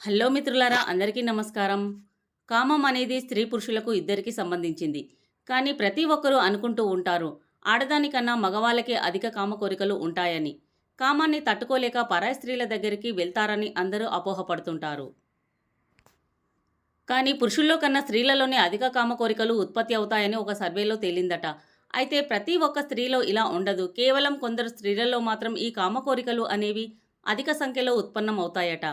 Hello మిత్రులారా అందరికీ నమస్కారం. కామం అనేది స్త్రీ పురుషులకు ఇద్దరికీ సంబంధించింది. కానీ ప్రతి ఒక్కరూ అనుకుంటూ ఉంటారు ఆడదానికన్నా మగవాళ్ళకే అధిక కామ కోరికలు ఉంటాయని. కామాన్ని తట్టుకోలేక పరాయి స్త్రీల దగ్గరికి వెళ్తారని అందరూ అపోహపడుతుంటారు. కానీ పురుషుల్లో కన్నా స్త్రీలలోనే అధిక కామ కోరికలు ఉత్పత్తి అవుతాయని ఒక సర్వేలో తేలిందట. అయితే ప్రతి ఒక్క స్త్రీలో ఇలా ఉండదు. కేవలం కొందరు స్త్రీలలో మాత్రం ఈ కామ కోరికలు అనేవి అధిక సంఖ్యలో ఉత్పన్నం అవుతాయట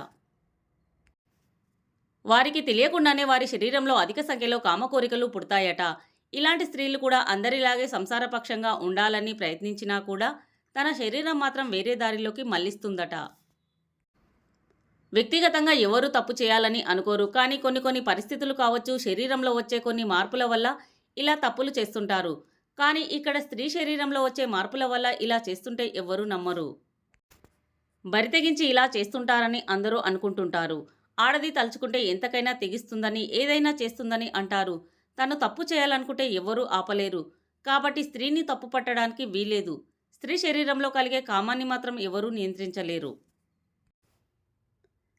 వారికి తెలియకుండానే వారి శరీరంలో అధిక సంఖ్యలో కామకోరికలు పుడతాయట. ఇలాంటి స్త్రీలు కూడా అందరిలాగే సంసారపక్షంగా ఉండాలని ప్రయత్నించినా కూడా తన శరీరం మాత్రం వేరే దారిలోకి మళ్ళిస్తుందట. వ్యక్తిగతంగా ఎవరు తప్పు చేయాలని అనుకోరు. కానీ కొన్ని కొన్ని పరిస్థితులు కావచ్చు శరీరంలో వచ్చే కొన్ని మార్పుల వల్ల ఇలా తప్పులు చేస్తుంటారు. కానీ ఇక్కడ స్త్రీ శరీరంలో వచ్చే మార్పుల వల్ల ఇలా చేస్తుంటే ఎవ్వరూ నమ్మరు. బరితెగించి ఇలా చేస్తుంటారని అందరూ అనుకుంటుంటారు. ఆడది తలుచుకుంటే ఎంతకైనా తెగిస్తుందని ఏదైనా చేస్తుందని అంటారు. తను తప్పు చేయాలనుకుంటే ఎవ్వరూ ఆపలేరు. కాబట్టి స్త్రీని తప్పు పట్టడానికి వీలేదు స్త్రీ శరీరంలో కలిగే కామాన్ని మాత్రం ఎవరూ నియంత్రించలేరు.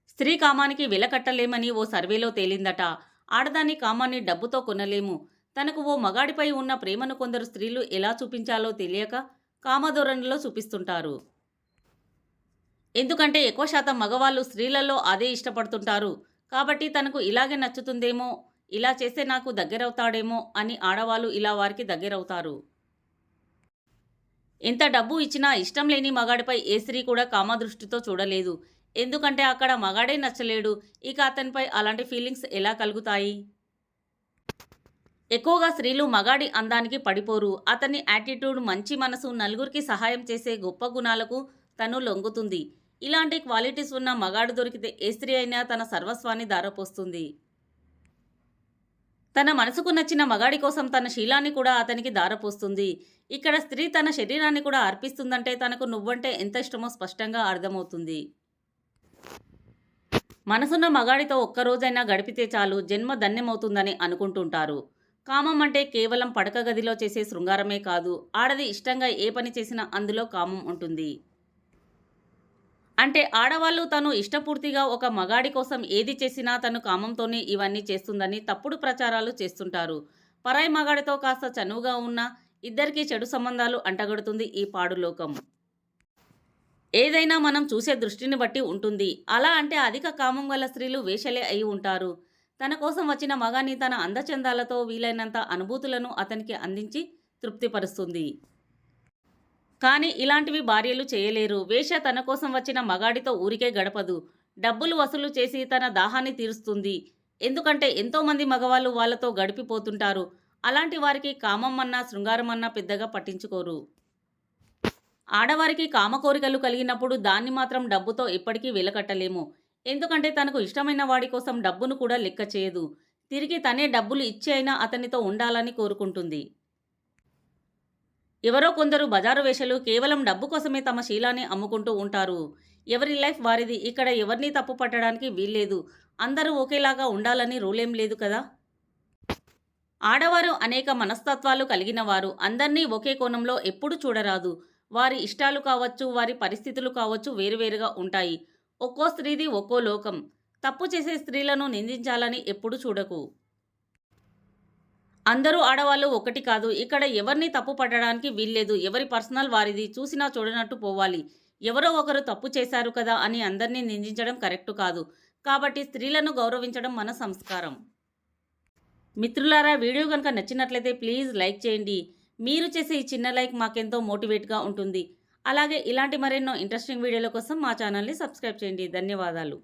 స్త్రీ కామానికి వెలకట్టలేమని ఓ సర్వేలో తేలిందట. ఆడదాని కామాన్ని డబ్బుతో కొనలేము. తనకు ఓ మగాడిపై ఉన్న ప్రేమను కొందరు స్త్రీలు ఎలా చూపించాలో తెలియక కామధోరణిలో చూపిస్తుంటారు. ఎందుకంటే ఎక్కువ శాతం మగవాళ్ళు స్త్రీలలో అదే ఇష్టపడుతుంటారు. కాబట్టి తనకు ఇలాగే నచ్చుతుందేమో ఇలా చేస్తే నాకు దగ్గరవుతాడేమో అని ఆడవాళ్ళు ఇలా వారికి దగ్గరవుతారు. ఎంత డబ్బు ఇచ్చినా ఇష్టం లేని మగాడిపై ఏ స్త్రీ కూడా కామదృష్టితో చూడలేదు. ఎందుకంటే అక్కడ మగాడే నచ్చలేడు. ఇక అతనిపై అలాంటి ఫీలింగ్స్ ఎలా కలుగుతాయి? ఎక్కువగా స్త్రీలు మగాడి అందానికి పడిపోరు. అతని యాటిట్యూడ్ మంచి మనసు నలుగురికి సహాయం చేసే గొప్ప గుణాలకు తను లొంగుతుంది. ఇలాంటి క్వాలిటీస్ ఉన్న మగాడు దొరికితే ఏ స్త్రీ అయినా తన సర్వస్వాన్ని దారపోస్తుంది. తన మనసుకు నచ్చిన మగాడి కోసం తన శీలాన్ని కూడా అతనికి దారపోస్తుంది. ఇక్కడ స్త్రీ తన శరీరాన్ని కూడా అర్పిస్తుందంటే తనకు నువ్వంటే ఎంత ఇష్టమో స్పష్టంగా అర్థమవుతుంది. మనసున్న మగాడితో ఒక్కరోజైనా గడిపితే చాలు జన్మ ధన్యమవుతుందని అనుకుంటుంటారు. కామం అంటే కేవలం పడక గదిలో చేసే శృంగారమే కాదు ఆడది ఇష్టంగా ఏ పని చేసినా అందులో కామం ఉంటుంది. అంటే ఆడవాళ్ళు తను ఇష్టపూర్తిగా ఒక మగాడి కోసం ఏది చేసినా తను కామంతోనే ఇవన్నీ చేస్తుందని తప్పుడు ప్రచారాలు చేస్తుంటారు. పరాయి మగాడితో కాస్త చనువుగా ఉన్న ఇద్దరికీ చెడు సంబంధాలు అంటగడుతుంది ఈ పాడులోకం. ఏదైనా మనం చూసే దృష్టిని బట్టి ఉంటుంది. అలా అంటే అధిక కామం గల స్త్రీలు వేషలే అయి ఉంటారు. తన కోసం వచ్చిన మగాని తన అందచందాలతో వీలైనంత అనుభూతులను అతనికి అందించి తృప్తిపరుస్తుంది. కానీ ఇలాంటివి భార్యలు చేయలేరు. వేష తన కోసం వచ్చిన మగాడితో ఊరికే గడపదు. డబ్బులు వసూలు చేసి తన దాహాన్ని తీరుస్తుంది. ఎందుకంటే ఎంతోమంది మగవాళ్ళు వాళ్ళతో గడిపిపోతుంటారు. అలాంటి వారికి కామం అన్నా పెద్దగా పట్టించుకోరు. ఆడవారికి కామ కోరికలు కలిగినప్పుడు దాన్ని మాత్రం డబ్బుతో ఎప్పటికీ వెలకట్టలేము. ఎందుకంటే తనకు ఇష్టమైన వాడి కోసం డబ్బును కూడా లెక్క చేయదు. తిరిగి తనే డబ్బులు ఇచ్చి అయినా అతనితో ఉండాలని కోరుకుంటుంది. ఎవరో కొందరు బజారు వేషలు కేవలం డబ్బు కోసమే తమ శీలాన్ని అమ్ముకుంటూ ఉంటారు. ఎవరి లైఫ్ వారిది. ఇక్కడ ఎవరిని తప్పు పట్టడానికి వీల్లేదు. అందరూ ఒకేలాగా ఉండాలని రూలేం లేదు కదా? ఆడవారు అనేక మనస్తత్వాలు కలిగిన వారు. అందరినీ ఒకే కోణంలో ఎప్పుడు చూడరాదు. వారి ఇష్టాలు కావచ్చు వారి పరిస్థితులు కావచ్చు వేరువేరుగా ఉంటాయి. ఒక్కో స్త్రీది ఒక్కో లోకం. తప్పు చేసే స్త్రీలను నిందించాలని ఎప్పుడు చూడకు. అందరూ ఆడవాళ్ళు ఒకటి కాదు. ఇక్కడ ఎవరిని తప్పు పట్టడానికి వీల్లేదు. ఎవరి పర్సనల్ వారిది చూసినా చూడనట్టు పోవాలి. ఎవరో ఒకరు తప్పు చేశారు కదా అని అందరినీ నిందించడం కరెక్టు కాదు. కాబట్టి స్త్రీలను గౌరవించడం మన సంస్కారం. మిత్రులారా వీడియో కనుక నచ్చినట్లయితే ప్లీజ్ లైక్ చేయండి. మీరు చేసే ఈ చిన్న లైక్ మాకెంతో మోటివేట్గా ఉంటుంది. అలాగే ఇలాంటి మరెన్నో ఇంట్రెస్టింగ్ వీడియోల కోసం మా ఛానల్ని సబ్స్క్రైబ్ చేయండి. ధన్యవాదాలు.